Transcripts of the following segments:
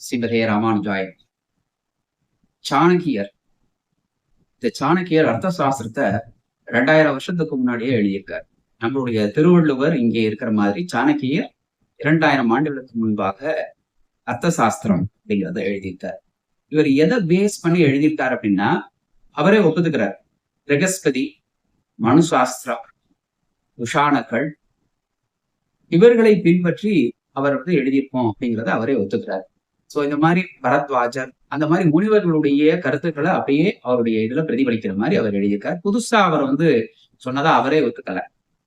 சிவகே ராமானுஜாய. சாணக்கியர் இந்த சாணக்கியர் அர்த்த சாஸ்திரத்தை ரெண்டாயிரம் வருஷத்துக்கு முன்னாடியே எழுதியிருக்கார். நம்மளுடைய திருவள்ளுவர் இங்கே இருக்கிற மாதிரி சாணக்கியர் இரண்டாயிரம் ஆண்டுகளுக்கு முன்பாக அர்த்த சாஸ்திரம் அப்படிங்கிறத எழுதியிருக்கார். இவர் எதை பேஸ் பண்ணி எழுதியிருக்கார் அப்படின்னா அவரே ஒப்புதுக்கிறார் பிரகஸ்பதி மனுசாஸ்திரம் உஷானக்கள் இவர்களை பின்பற்றி அவர் வந்து எழுதியிருப்போம் அப்படிங்கிறத அவரே ஒத்துக்கிறார். சோ இந்த மாதிரி பரத்வாஜர் அந்த மாதிரி முனிவர்களுடைய கருத்துக்களை அப்படியே அவருடைய இதுல பிரதிபலிக்கிற மாதிரி அவர் எழுதியிருக்கார். புதுசா அவர் வந்து சொன்னதா அவரே ஒத்துக்கல.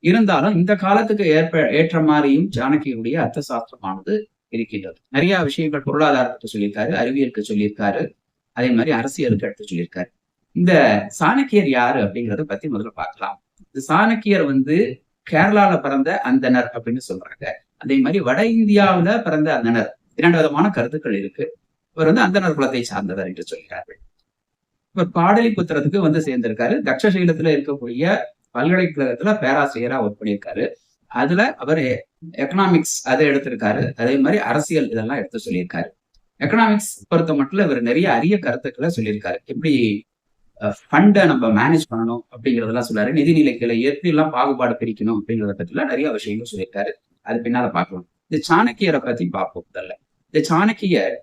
இருந்தாலும் இந்த காலத்துக்கு ஏற்ப ஏற்ற மாதிரியும் சாணக்கியருடைய அர்த்த சாஸ்திரமானது இருக்கின்றது. நிறைய விஷயங்கள் பொருளாதாரத்துக்கு சொல்லியிருக்காரு அறிவியலுக்கு சொல்லியிருக்காரு அதே மாதிரி அரசியலுக்கு எடுத்து சொல்லியிருக்காரு. இந்த சாணக்கியர் யாரு அப்படிங்கறத பத்தி முதல்ல பார்க்கலாம். இந்த சாணக்கியர் வந்து கேரளால பிறந்த அந்தனர் அப்படின்னு சொல்றாங்க. அதே மாதிரி வட இந்தியாவுல பிறந்த அந்தனர் இரண்டு விதமான கருத்துக்கள் இருக்கு. இவர் வந்து அந்தனர் குலத்தை சார்ந்தவர் என்று சொல்கிறார்கள். இவர் பாடலிபுத்திரத்துக்கு வந்து சேர்ந்திருக்காரு. தக்ஷசீலத்துல இருக்கக்கூடிய பல்கலைக்கழகத்துல பேராசிரியரா ஒர்க் பண்ணியிருக்காரு. அதுல அவர் எக்கனாமிக்ஸ் அதை எடுத்திருக்காரு. அதே மாதிரி அரசியல் இதெல்லாம் எடுத்து சொல்லியிருக்காரு. எக்கனாமிக்ஸ் பொறுத்த மட்டும் இவர் நிறைய அரிய கருத்துக்களை சொல்லியிருக்காரு. எப்படி ஃபண்டை நம்ம மேனேஜ் பண்ணணும் அப்படிங்கிறதெல்லாம் சொல்றாரு. நிதிநிலைகளை எப்படி எல்லாம் பாகுபாடு பிரிக்கணும் அப்படிங்கிறத பற்றிலாம் நிறைய விஷயங்கள் சொல்லியிருக்காரு. அது பின்னால பார்க்கலாம். இந்த சாணக்கியரை பத்தி பார்ப்போம் முதல்ல. இந்த சாணக்கியர்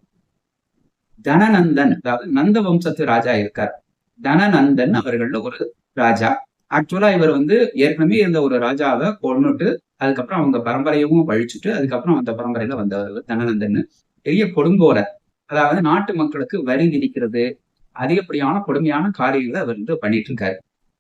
தனநந்தன் அதாவது நந்த வம்சத்து ராஜா இருக்கார். தனநந்தன் அவர்கள் ஒரு ராஜா. ஆக்சுவலா இவர் வந்து ஏற்கனவே இருந்த ஒரு ராஜாவை கொண்டுட்டு அதுக்கப்புறம் அவங்க பரம்பரையவும் பழிச்சுட்டு அதுக்கப்புறம் அந்த பரம்பரையில வந்தவர் தனநந்தன் பெரிய கொடுங்கோரர் அதாவது நாட்டு மக்களுக்கு வரி விதிக்கிறது. அதிகப்படியான கொடுமையான காரியங்களை அவர் வந்து பண்ணிட்டு இருக்காரு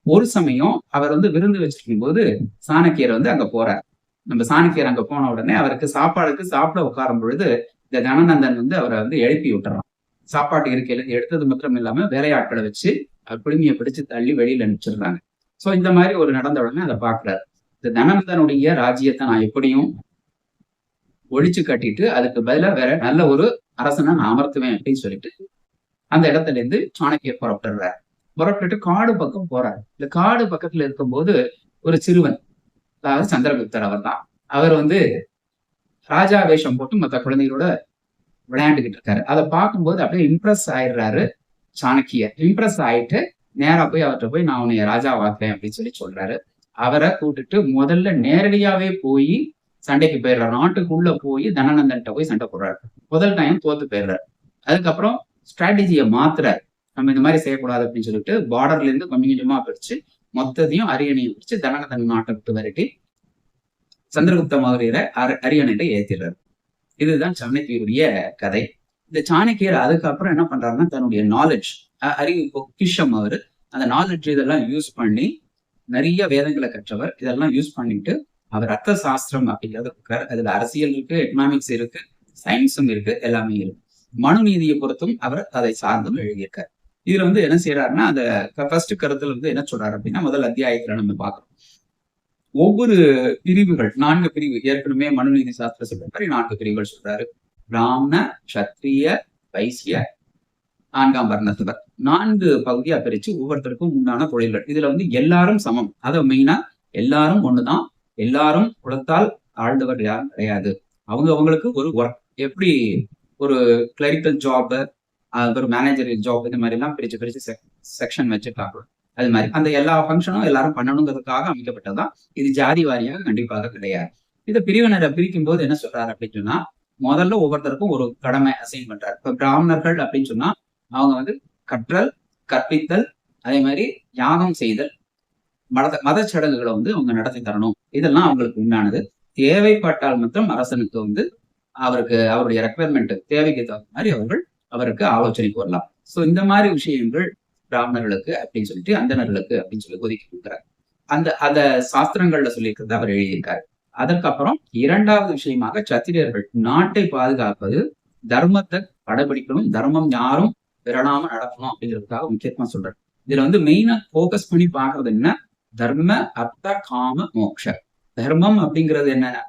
ஒரு சமயம் அவர் வந்து விருந்து வச்சிருக்கும் போது சாணக்கியர் வந்து அங்க போறார். நம்ம சாணக்கியர் அங்க போன உடனே அவருக்கு சாப்பாடுக்கு சாப்பிட உட்காரும் பொழுது இந்த தனநந்தன் வந்து அவரை வந்து எழுப்பி விட்டுறான். சாப்பாட்டு இருக்கையில எடுத்தது மாத்திரம் இல்லாம வேலையாட்களை வச்சு குழுமியை குடுமையை பிடிச்சு தள்ளி வெளியில அனுப்பிச்சிடுறாங்க. சோ இந்த மாதிரி ஒரு நடந்த உடனே அதை பாக்குறாரு இந்த தனநந்தனுடைய ராஜ்யத்தை நான் எப்படியும் ஒழிச்சு கட்டிட்டு அதுக்கு பதிலா வேற நல்ல ஒரு அரசனை நான் அமர்த்துவேன் அப்படின்னு சொல்லிட்டு அந்த இடத்துல இருந்து சாணக்கியர் புறப்படுறாரு. புறப்பட்டுட்டு காடு பக்கம் போறாரு. இந்த காடு பக்கத்துல இருக்கும்போது ஒரு சிறுவன் அதாவது சந்திரகுப்தர் அவர் தான் அவர் வந்து ராஜா வேஷம் போட்டு மற்ற குழந்தைகளோட விளையாண்டுகிட்டு இருக்காரு. அதை பார்க்கும்போது அப்படியே இம்ப்ரெஸ் ஆயிடுறாரு சாணக்கியர். இம்ப்ரெஸ் ஆயிட்டு நேரா போய் அவர்கிட்ட போய் நான் உன்னை ராஜா வாக்குறேன் அப்படின்னு சொல்லி சொல்றாரு. அவரை கூட்டுட்டு முதல்ல நேரடியாவே போய் சண்டைக்கு போயிடுறாரு. நாட்டுக்குள்ள போய் தனநந்தன்ட்ட போய் சண்டை போடுறாரு. முதல் டைம் தோத்து போயிடுறாரு. அதுக்கப்புறம் ஸ்ட்ராட்டஜியை மாத்துறாரு. நம்ம இந்த மாதிரி செய்யக்கூடாது அப்படின்னு சொல்லிட்டு பார்டர்ல இருந்து கொஞ்சம் கொஞ்சமா பிரிச்சு மொத்தத்தையும் அரியணையும் பிடிச்சு தனநந்தன் நாட்டை விட்டு விரட்டி சந்திரகுப்த மௌரியரை அரியணையில ஏத்திடுறாரு. இதுதான் சாணக்கியருடைய கதை. இந்த சாணக்கியர் அதுக்கப்புறம் என்ன பண்றாருன்னா தன்னுடைய நாலேஜ் அறிவு பொக்கிஷம் அவர். அந்த நாலேஜ் இதெல்லாம் யூஸ் பண்ணி நிறைய வேதங்களை கற்றவர். இதெல்லாம் யூஸ் பண்ணிட்டு அவர் அர்த்த சாஸ்திரம் அப்படிங்கிறத கொடுக்குறாரு. அதுல அரசியல் இருக்கு எக்கனாமிக்ஸ் இருக்கு சயின்ஸும் இருக்கு எல்லாமே இருக்கு. மனு நீதியை பொறுத்தும் அவர் அதை சார்ந்தும் எழுதியிருக்காரு. இதுல வந்து என்ன செய்யறாருன்னா அந்த ஃபர்ஸ்ட் கருத்துல வந்து என்ன சொல்றாரு அப்படின்னா முதல் அத்தியாயத்துல நம்ம பாக்குறோம் ஒவ்வொரு பிரிவுகள் நான்கு பிரிவு ஏற்கனவே மனுநீதி சாஸ்திர சொல்ற மாதிரி நான்கு பிரிவுகள் சொல்றாரு. பிராமண சத்திரிய வைசிய நான்காம் வர்ணத்தவர். நான்கு பகுதியா பிரிச்சு ஒவ்வொருத்தருக்கும் உண்டான தொழில்கள். இதுல வந்து எல்லாரும் சமம். அதை மெயினா எல்லாரும் ஒண்ணுதான். எல்லாரும் குலத்தால் ஆழ்ந்தவர் யாரும் கிடையாது. அவங்க அவங்களுக்கு ஒரு ஒர்க் எப்படி ஒரு கிளரிக்கல் ஜாப் ஒரு மேனேஜர் ஜாப் இந்த மாதிரி எல்லாம் பிரிச்சு பிரிச்சு செக்ஷன் வச்சிருக்காங்க. அது மாதிரி. அந்த எல்லா ஃபங்க்ஷனும் எல்லாரும் பண்ணணுங்கிறதுக்காக அமைக்கப்பட்டதுதான். இது ஜாதி வாரியாக கண்டிப்பாக கிடையாது. இதை பிரிவினரை பிரிக்கும் போது என்ன சொல்றாரு அப்படின்னு சொன்னா முதல்ல ஒவ்வொருத்தருக்கும் ஒரு கடமை அசைன் பண்றாரு. இப்ப பிராமணர்கள் அப்படின்னு சொன்னா அவங்க வந்து கற்றல் கற்பித்தல் அதே மாதிரி யாகம் செய்தல் மத மத சடங்குகளை வந்து அவங்க நடத்தி தரணும். இதெல்லாம் அவங்களுக்கு உண்டானது. தேவைப்பட்டால் மட்டும் அரசனுக்கு வந்து அவருக்கு அவருடைய ரெக்குவயர்மெண்ட் தேவைக்கு தகுந்த மாதிரி அவர்கள் அவருக்கு ஆலோசனை கூறலாம். சோ இந்த மாதிரி விஷயங்கள் பிராமணர்களுக்கு அப்படின்னு சொல்லிட்டு அந்தனர்களுக்கு அப்படின்னு சொல்லி ஒதுக்கி கொடுக்குறாரு. அந்த அத சாஸ்திரங்கள்ல சொல்லியிருக்கிறது அவர் எழுதியிருக்காரு. அதற்கப்புறம் இரண்டாவது விஷயமாக சத்திரியர்கள் நாட்டை பாதுகாப்பது தர்மத்தை கடைபிடிக்கணும் தர்மம் யாரும் பெறலாம நடக்கணும் அப்படிங்கிறதுக்காக முக்கியத்துவமா சொல்றாரு. இதுல வந்து மெயினா போக்கஸ் பண்ணி பாக்குறது என்ன? தர்ம அர்த்த காம மோக்ஷ. தர்மம் அப்படிங்கிறது என்னன்னா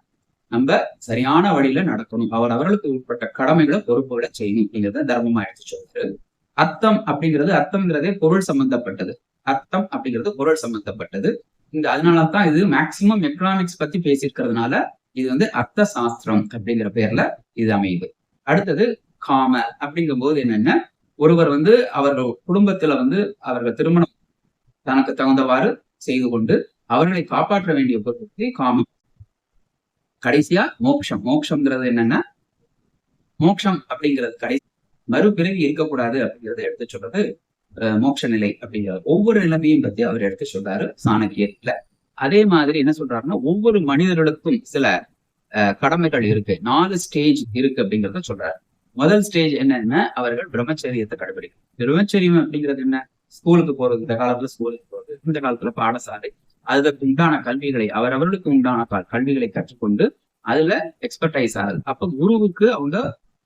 நம்ம சரியான வழியில நடக்கணும். அவர் அவர்களுக்கு உட்பட்ட கடமைகளை பொறுப்புகளை செய்யணும் அப்படிங்கிறத தர்மமா எடுத்து சொல்றாரு. அர்த்தம் அப்படிங்கிறது அர்த்தம்ங்கிறதே பொருள் சம்பந்தப்பட்டது. அர்த்தம் அப்படிங்கிறது பொருள் சம்பந்தப்பட்டது. இந்த அதனாலதான் இது மேக்சிமம் எக்கனாமிக்ஸ் பத்தி பேசியிருக்கிறதுனால இது வந்து அர்த்த சாஸ்திரம் அப்படிங்கிற பேர்ல இது அமையுது. அடுத்தது காம அப்படிங்கும் போது என்னன்னா? ஒருவர் வந்து அவர்கள் குடும்பத்துல வந்து அவர்கள் திருமணம் தனக்கு தகுந்தவாறு செய்து கொண்டு அவர்களை காப்பாற்ற வேண்டிய பொருட்களுக்கு காமம். கடைசியா மோக்ஷம். மோட்சம்ங்கிறது என்னன்னா? மோக்ஷம் அப்படிங்கிறது கடைசி மறுபிறவி இருக்கக்கூடாது அப்படிங்கறத எடுத்து சொல்றது மோட்ச நிலை அப்படிங்கிற ஒவ்வொரு நிலைமையும் பத்தி அவர் எடுத்து சொல்றாரு சாணக்கியத்துல அதே மாதிரி என்ன சொல்றாருன்னா ஒவ்வொரு மனிதர்களுக்கும் சில கடமைகள் இருக்கு. நாலு ஸ்டேஜ் இருக்கு அப்படிங்கறத சொல்றாரு. முதல் ஸ்டேஜ் என்னன்னா அவர்கள் பிரம்மச்சரியத்தை கடைபிடிக்கும் பிரம்மச்சரியம் அப்படிங்கிறது என்ன? ஸ்கூலுக்கு போறது இந்த காலத்துல ஸ்கூலுக்கு போறது இந்த காலத்துல பாடசாலை. அதுக்கு உண்டான கல்விகளை அவரவர்களுக்கு உண்டான கல்விகளை கற்றுக்கொண்டு அதுல எக்ஸ்பர்டைஸ் ஆகுது. அப்ப குருவுக்கு அவங்க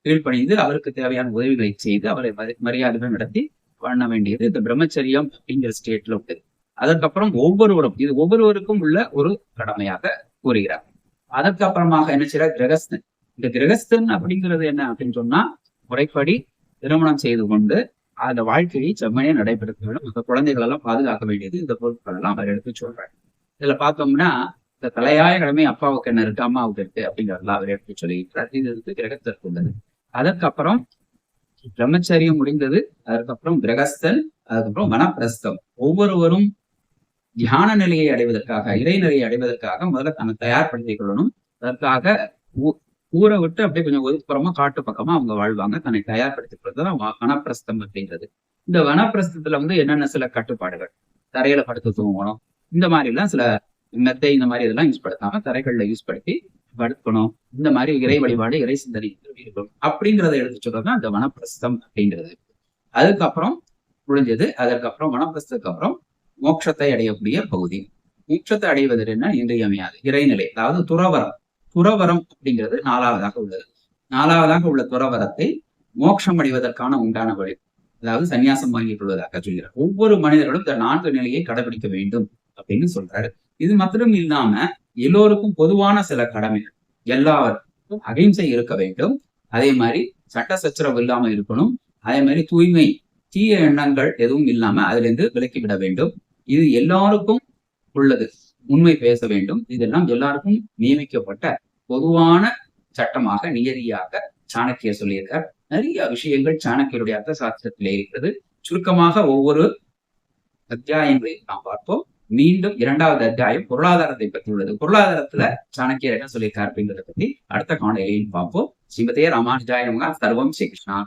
கீழ்ப்பணிந்து அவருக்கு தேவையான உதவிகளை செய்து அவரை மரி- நடத்தி பண்ண வேண்டியது இந்த பிரம்மச்சரியம் அப்படிங்கிற ஸ்டேட்ல உண்டு. அதற்கப்புறம் ஒவ்வொருவரும் இது ஒவ்வொருவருக்கும் உள்ள ஒரு கடமையாக கூறுகிறார். அதற்கப்புறமாக என்ன செய்யறார் கிரகஸ்தன். இந்த கிரகஸ்தன் அப்படிங்கிறது என்ன அப்படின்னு சொன்னா முறைப்படி திருமணம் செய்து கொண்டு அந்த வாழ்க்கையை செம்மையை நடைபெறுத்த வேண்டும் அந்த குழந்தைகள் எல்லாம் பாதுகாக்க வேண்டியது இந்த பொருட்கள் எல்லாம் அவர் எடுத்து சொல்றாரு. இதுல பார்த்தோம்னா இந்த தலையாய கடமை அப்பாவுக்கு என்ன இருக்கு? அம்மாவுக்கு இருக்கு அப்படிங்கிறதெல்லாம் அவர் எடுத்து சொல்லியிருக்கிறார். இது வந்து கிரகத்திற்கு உள்ளது அதற்கப்புறம் பிரம்மச்சரியம் முடிந்தது. அதுக்கப்புறம் கிரகஸ்தல் அதுக்கப்புறம் வனப்பிரஸ்தம். ஒவ்வொருவரும் தியான நிலையை அடைவதற்காக இறைநிலையை அடைவதற்காக முதல்ல தன்னை தயார்படுத்திக் கொள்ளணும். அதற்காக ஊ- ஊரை விட்டு அப்படியே கொஞ்சம் ஒதுக்குப்புறமா காட்டு பக்கமா அவங்க வாழ்வாங்க. தன்னை தயார்படுத்திக் கொள்றதுதான் வனப்பிரஸ்தம் அப்படின்றது. இந்த வனப்பிரஸ்தத்துல வந்து என்னென்ன சில கட்டுப்பாடுகள்? தரையில படுத்து தூங்கணும். இந்த மாதிரி எல்லாம் சில மெத்தை இந்த மாதிரி இதெல்லாம் யூஸ் படுத்தாம தரைகள்ல யூஸ் படுத்தி படுக்கணும். இந்த மாதிரி இறை வழிபாடு இறை சிந்தனை இருக்கணும் அப்படிங்கிறத எடுத்து சொல்றதுதான் இந்த வனப்பிரஸ்தம் அப்படிங்கிறது. அதுக்கப்புறம் முடிஞ்சது. அதற்கப்புறம் வனப்பிரஸ்தத்துக்கு அப்புறம் மோட்சத்தை அடையக்கூடிய பகுதி. மோட்சத்தை அடைவது என்ன? இன்றியமையாது. இறைநிலை. அதாவது துறவரம். துறவரம் அப்படிங்கிறது நாலாவதாக உள்ளது. நாலாவதாக உள்ள துறவரத்தை மோட்சம் அடைவதற்கான உண்டான வழி. அதாவது சன்னியாசம் வாங்கிக் கொள்வதாக சொல்கிறார். ஒவ்வொரு மனிதர்களும் இந்த நான்கு நிலையை கடைபிடிக்க வேண்டும் அப்படின்னு சொல்றாரு. இது மாத்திரம் இல்லாம எல்லோருக்கும் பொதுவான சில கடமைகள். எல்லாருக்கும் அகிம்சை இருக்க வேண்டும். அதே மாதிரி சட்ட சச்சரவு இல்லாம இருக்கணும். அதே மாதிரி தூய்மை தீய எண்ணங்கள் எதுவும் இல்லாம அதுல இருந்து விலக்கி விட வேண்டும். இது எல்லாருக்கும் உள்ளது. உண்மை பேச வேண்டும். இதெல்லாம் எல்லாருக்கும் நியமிக்கப்பட்ட பொதுவான சட்டமாக நியதியாக சாணக்கியர் சொல்லியிருக்கார். நிறைய விஷயங்கள் சாணக்கியருடைய அர்த்த சாஸ்திரத்திலே இருக்கிறது. சுருக்கமாக ஒவ்வொரு அத்தியாயங்களையும் நாம் பார்ப்போம். மீண்டும் இரண்டாவது அத்தியாயம் பொருளாதாரத்தை பற்றி உள்ளது பொருளாதாரத்துல சாணக்கியர் என்ன சொல்லியிருக்காரு அப்படின்றத பத்தி அடுத்த காணொலியில் பார்ப்போம். ஸ்ரீமதே ராமானுஜாய சர்வம் ஸ்ரீ கிருஷ்ணா.